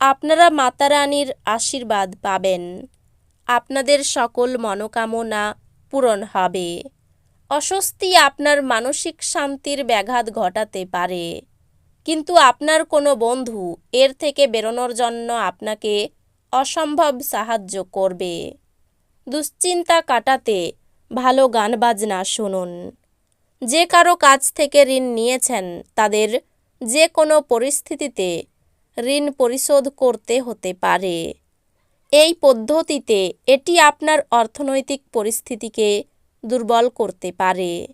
আপনারা মাতারানীর আশীর্বাদ পাবেন। আপনাদের সকল মনোকামনা পূরণ হবে। অস্বস্তি আপনার মানসিক শান্তির ব্যাঘাত ঘটাতে পারে। কিন্তু আপনার কোনো বন্ধু এর থেকে বেরোনোর জন্য আপনাকে অসম্ভব সাহায্য করবে। দুশ্চিন্তা কাটাতে ভালো গান বাজনা শুনুন। যে কারও কাছ থেকে ঋণ নিয়েছেন, তাদের যে কোনো পরিস্থিতিতে ঋণ পরিশোধ করতে হতে পারে। এই পদ্ধতিতে এটি আপনার অর্থনৈতিক পরিস্থিতিকে দুর্বল করতে পারে।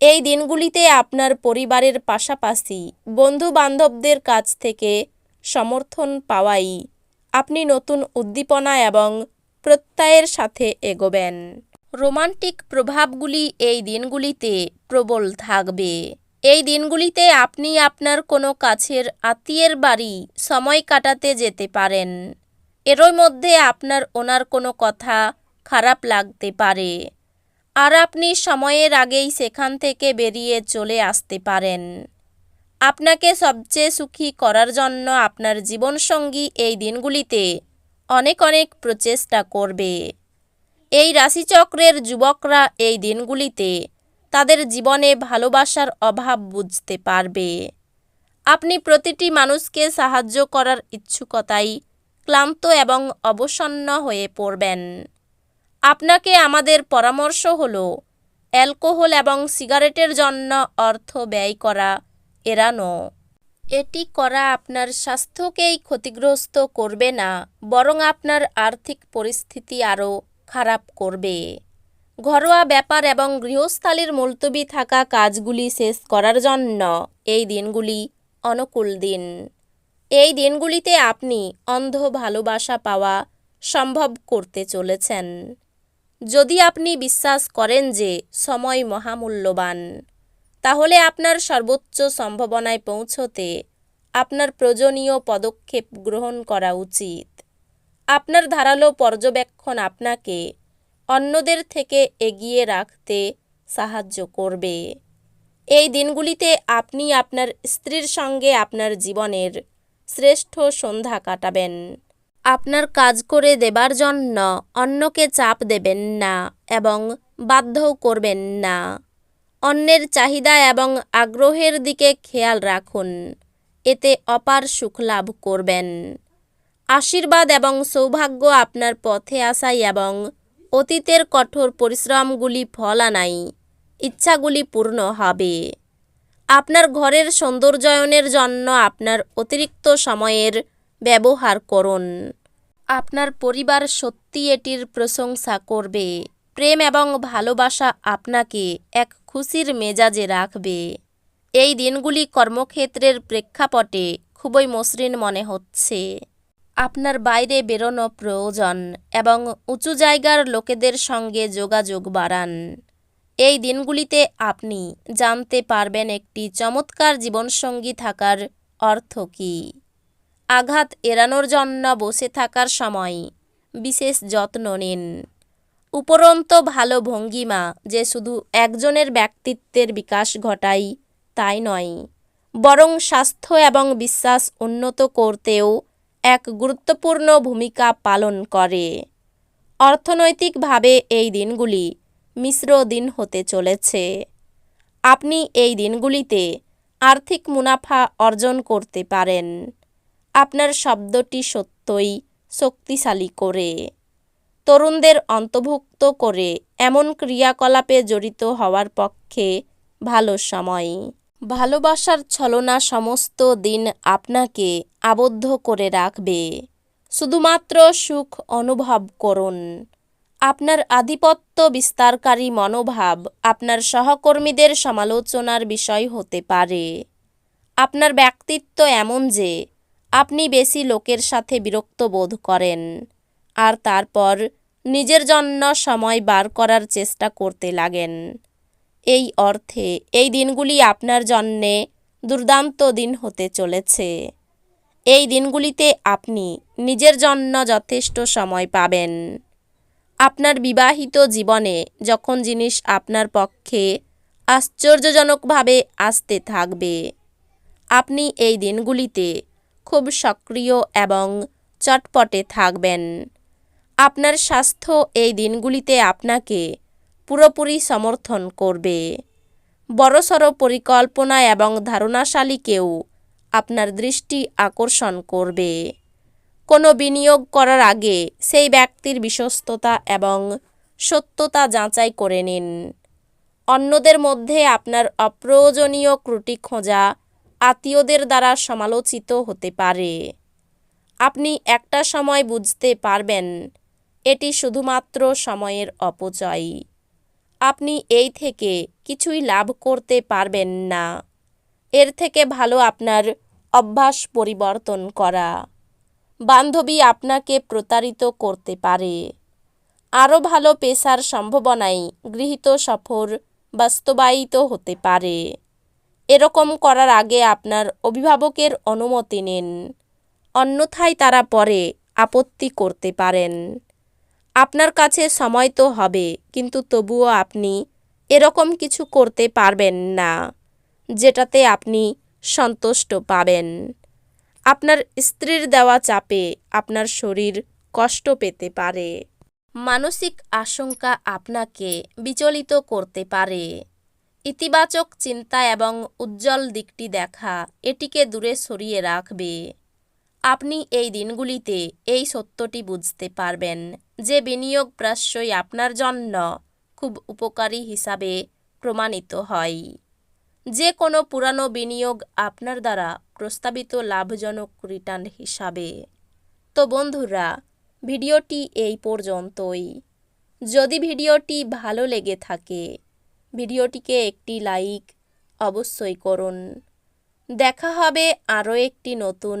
এই দিনগুলিতে আপনার পরিবারের পাশাপাশি বন্ধু বান্ধবদের কাছ থেকে সমর্থন পাওয়াই আপনি নতুন উদ্দীপনা এবং প্রত্যয়ের সাথে এগোবেন। রোমান্টিক প্রভাবগুলি এই দিনগুলিতে প্রবল থাকবে। এই দিনগুলিতে আপনি আপনার কোনো কাছের আত্মীয়ের বাড়ি সময় কাটাতে যেতে পারেন। এরই মধ্যে আপনার ওনার কোনো কথা খারাপ লাগতে পারে। আর আপনি সময়ের আগেই সেখান থেকে বেরিয়ে চলে আসতে পারেন। আপনাকে সবচেয়ে সুখী করার জন্য আপনার জীবনসঙ্গী এই দিনগুলিতে অনেক অনেক প্রচেষ্টা করবে। এই রাশিচক্রের যুবকরা এই দিনগুলিতে তাদের জীবনে ভালোবাসার অভাব বুঝতে পারবে। আপনি প্রতিটি মানুষকে সাহায্য করার ইচ্ছুকতাই ক্লান্ত এবং অবসন্ন হয়ে পড়বেন। আপনাকে আমাদের পরামর্শ হল, অ্যালকোহল এবং সিগারেটের জন্য অর্থ ব্যয় করা, এড়ানো। এটি করা আপনার স্বাস্থ্যকেই ক্ষতিগ্রস্ত করবে না, বরং আপনার আর্থিক পরিস্থিতি আরও খারাপ করবে। ঘরোয়া ব্যাপার এবং গৃহস্থালির মুলতবি থাকা কাজগুলি শেষ করার জন্য এই দিনগুলি অনুকূল দিন। এই দিনগুলিতে আপনি অন্ধ ভালোবাসা পাওয়া সম্ভব করতে চলেছেন। যদি আপনি বিশ্বাস করেন যে সময় মহামূল্যবান, তাহলে আপনার সর্বোচ্চ সম্ভাবনায় পৌঁছতে আপনার প্রয়োজনীয় পদক্ষেপ গ্রহণ করা উচিত। আপনার ধারালো পর্যবেক্ষণ আপনাকে অন্যদের থেকে এগিয়ে রাখতে সাহায্য করবে। এই দিনগুলিতে আপনি আপনার স্ত্রীর সঙ্গে আপনার জীবনের শ্রেষ্ঠ সন্ধ্যা কাটাবেন। আপনার কাজ করে দেবার জন্য অন্যকে চাপ দেবেন না এবং বাধ্যও করবেন না। অন্যের চাহিদা এবং আগ্রহের দিকে খেয়াল রাখুন। এতে অপার সুখ লাভ করবেন। আশীর্বাদ এবং সৌভাগ্য আপনার পথে আসাই এবং অতীতের কঠোর পরিশ্রমগুলি ফল আনাই ইচ্ছাগুলি পূর্ণ হবে। আপনার ঘরের সৌন্দর্যায়নের জন্য আপনার অতিরিক্ত সময়ের ব্যবহার করুন। আপনার পরিবার সত্যি এটির প্রশংসা করবে। প্রেম এবং ভালোবাসা আপনাকে এক খুশির মেজাজে রাখবে। এই দিনগুলি কর্মক্ষেত্রের প্রেক্ষাপটে খুবই মসৃণ মনে হচ্ছে। আপনার বাইরে বেরোনো প্রয়োজন এবং উঁচু জায়গার লোকেদের সঙ্গে যোগাযোগ বাড়ান। এই দিনগুলিতে আপনি জানতে পারবেন একটি চমৎকার জীবনসঙ্গী থাকার অর্থ কী। আঘাত এড়ানোর জন্য বসে থাকার সময় বিশেষ যত্ন নিন। উপরন্ত ভালো ভঙ্গিমা যে শুধু একজনের ব্যক্তিত্বের বিকাশ ঘটায় তাই নয়, বরং স্বাস্থ্য এবং বিশ্বাস উন্নত করতেও এক গুরুত্বপূর্ণ ভূমিকা পালন করে। অর্থনৈতিকভাবে এই দিনগুলি মিশ্র দিন হতে চলেছে। আপনি এই দিনগুলিতে আর্থিক মুনাফা অর্জন করতে পারেন। আপনার শব্দটি সত্যই শক্তিশালী করে। তরুণদের অন্তর্ভুক্ত করে এমন ক্রিয়াকলাপে জড়িত হওয়ার পক্ষে ভালো সময়। ভালোবাসার ছলনা সমস্ত দিন আপনাকে আবদ্ধ করে রাখবে। শুধুমাত্র সুখ অনুভব করুন। আপনার আধিপত্য বিস্তারকারী মনোভাব আপনার সহকর্মীদের সমালোচনার বিষয় হতে পারে। আপনার ব্যক্তিত্ব এমন যে, আপনি বেশি লোকের সাথে বিরক্ত বোধ করেন আর তারপর নিজের জন্য সময় বার করার চেষ্টা করতে লাগেন। এই অর্থে এই দিনগুলি আপনার জন্যে দুর্দান্ত দিন হতে চলেছে। এই দিনগুলিতে আপনি নিজের জন্য যথেষ্ট সময় পাবেন। আপনার বিবাহিত জীবনে যখন জিনিস আপনার পক্ষে আশ্চর্যজনকভাবে আসতে থাকবে, আপনি এই দিনগুলিতে খুব সক্রিয় এবং চটপটে থাকবেন। আপনার স্বাস্থ্য এই দিনগুলিতে আপনাকে পুরোপুরি সমর্থন করবে। বড়সড় পরিকল্পনা এবং ধারণাশালীকেও আপনার দৃষ্টি আকর্ষণ করবে। কোনো বিনিয়োগ করার আগে সেই ব্যক্তির বিশ্বস্ততা এবং সত্যতা যাচাই করে নিন। অন্যদের মধ্যে আপনার অপ্রয়োজনীয় ক্রুটি খোঁজা আত্মীয়দের দ্বারা সমালোচিত হতে পারে। আপনি একটা সময় বুঝতে পারবেন, এটি শুধুমাত্র সময়ের অপচয়। আপনি এই থেকে কিছুই লাভ করতে পারবেন না। এর থেকে ভালো আপনার অভ্যাস পরিবর্তন করা। বান্ধবী আপনাকে প্রতারিত করতে পারে। আরও ভালো পেশার সম্ভাবনায় গৃহীত সফর বাস্তবায়িত হতে পারে। এরকম করার আগে আপনার অভিভাবকের অনুমতি নিন। অন্যথায় তারা পরে আপত্তি করতে পারেন। আপনার কাছে সময় তো হবে, কিন্তু তবুও আপনি এরকম কিছু করতে পারবেন না, যেটাতে আপনি সন্তুষ্ট পাবেন। আপনার স্ত্রীর দেওয়া চাপে আপনার শরীর কষ্ট পেতে পারে। মানসিক আশঙ্কা আপনাকে বিচলিত করতে পারে। ইতিবাচক চিন্তা এবং উজ্জ্বল দিকটি দেখা এটিকে দূরে সরিয়ে রাখবে। আপনি এই দিনগুলিতে এই সত্যটি বুঝতে পারবেন যে বিনিয়োগ প্রায়শই আপনার জন্য খুব উপকারী হিসাবে প্রমাণিত হয়। যে কোনো পুরানো বিনিয়োগ আপনার দ্বারা প্রস্তাবিত লাভজনক রিটার্ন হিসাবে। তো বন্ধুরা, ভিডিওটি এই পর্যন্তই। যদি ভিডিওটি ভালো লেগে থাকে, ভিডিওটিকে একটি লাইক অবশ্যই করুন। দেখা হবে আরও একটি নতুন